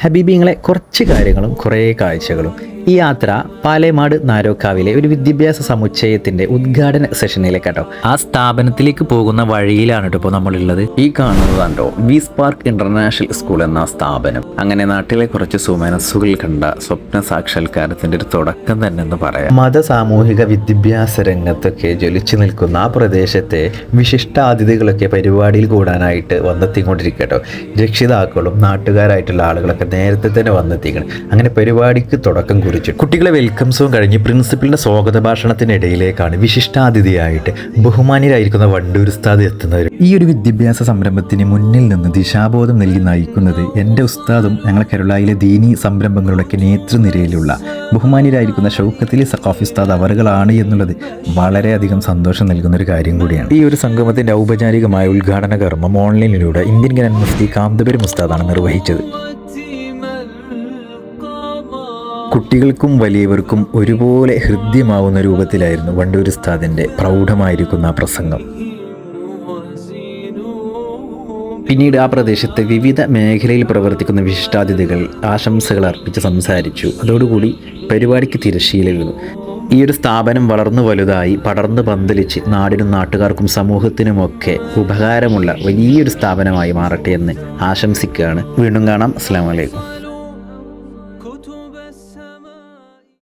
ഹബീബിങ്ങളെ കുറച്ച് കാര്യങ്ങളും കുറേ കാഴ്ചകളും ഈ യാത്ര പാലേമാട് നാരോക്കാവിലെ ഒരു വിദ്യാഭ്യാസ സമുച്ചയത്തിന്റെ ഉദ്ഘാടന സെഷനിലേക്കാട്ടോ. ആ സ്ഥാപനത്തിലേക്ക് പോകുന്ന വഴിയിലാണ് കേട്ടോ ഇപ്പോൾ നമ്മളുള്ളത്. ഈ കാണുന്നതാണ്ടോ വി സ്പാർക്ക് ഇന്റർനാഷണൽ സ്കൂൾ എന്ന സ്ഥാപനം. അങ്ങനെ നാട്ടിലെ കുറച്ച് സുമനസ്സുകൾ കണ്ട സ്വപ്ന സാക്ഷാത്കാരത്തിന്റെ ഒരു തുടക്കം തന്നെ എന്ന് പറയാം. മത സാമൂഹിക വിദ്യാഭ്യാസ രംഗത്തൊക്കെ ജ്വലിച്ചു നിൽക്കുന്ന ആ പ്രദേശത്തെ വിശിഷ്ടാതിഥികളൊക്കെ പരിപാടിയിൽ കൂടാനായിട്ട് വന്നെത്തിക്കൊണ്ടിരിക്കട്ടോ. രക്ഷിതാക്കളും നാട്ടുകാരായിട്ടുള്ള ആളുകളൊക്കെ നേരത്തെ തന്നെ വന്നെത്തിക്കണം. അങ്ങനെ പരിപാടിക്ക് തുടക്കം കുറിച്ചു കുട്ടികളെ വെൽക്കം സോങ് കഴിഞ്ഞ് പ്രിൻസിപ്പലിന്റെ സ്വാഗത ഭാഷണത്തിനിടയിലേക്കാണ് വിശിഷ്ടാതിഥിയായിട്ട് ബഹുമാനിയായിരിക്കുന്ന വണ്ടൂർ ഉസ്താദ് എത്തുന്നത് ഈ ഒരു വിദ്യാഭ്യാസ സംരംഭത്തിന് മുന്നിൽ നിന്ന് ദിശാബോധം നൽകി നയിക്കുന്നത് എന്റെ ഉസ്താദും ഞങ്ങളെ കേരളയിലെ ദീനി സംരംഭങ്ങളുടെയൊക്കെ നേതൃനിരയിലുള്ള ബഹുമാനിയായിരിക്കുന്ന ഷൗക്കത്തിലെ സഖാഫി ഉസ്താദ് അവറുകളാണ് എന്നുള്ളത് വളരെയധികം സന്തോഷം നൽകുന്ന ഒരു കാര്യം കൂടിയാണ്. ഈ ഒരു സംഗമത്തിന്റെ ഔപചാരികമായ ഉദ്ഘാടന കർമ്മം ഓൺലൈനിലൂടെ ഇന്ത്യൻ ഗ്രാൻഡ് മുഫ്തി കാന്തപുരം ഉസ്താദാണ് നിർവഹിച്ചത്. കുട്ടികൾക്കും വലിയവർക്കും ഒരുപോലെ ഹൃദ്യമാവുന്ന രൂപത്തിലായിരുന്നു വണ്ടൂർ സ്ഥാദിന്റെ പ്രൗഢമായിരിക്കുന്ന പ്രസംഗം. പിന്നീട് ആ പ്രദേശത്തെ വിവിധ മേഖലയിൽ പ്രവർത്തിക്കുന്ന വിശിഷ്ടാതിഥികൾ ആശംസകൾ അർപ്പിച്ച് സംസാരിച്ചു. അതോടുകൂടി പരിപാടിക്ക് തിരശ്ശീല വീണു ഈ ഒരു സ്ഥാപനം വളർന്നു വലുതായി പടർന്നു പന്തലിച്ച് നാടിനും നാട്ടുകാർക്കും സമൂഹത്തിനുമൊക്കെ ഉപകാരമുള്ള വലിയൊരു സ്ഥാപനമായി മാറട്ടെ എന്ന് ആശംസിക്കുകയാണ്. വീണ്ടും കാണാം. അസ്സാം വലൈക്കും coton bassin.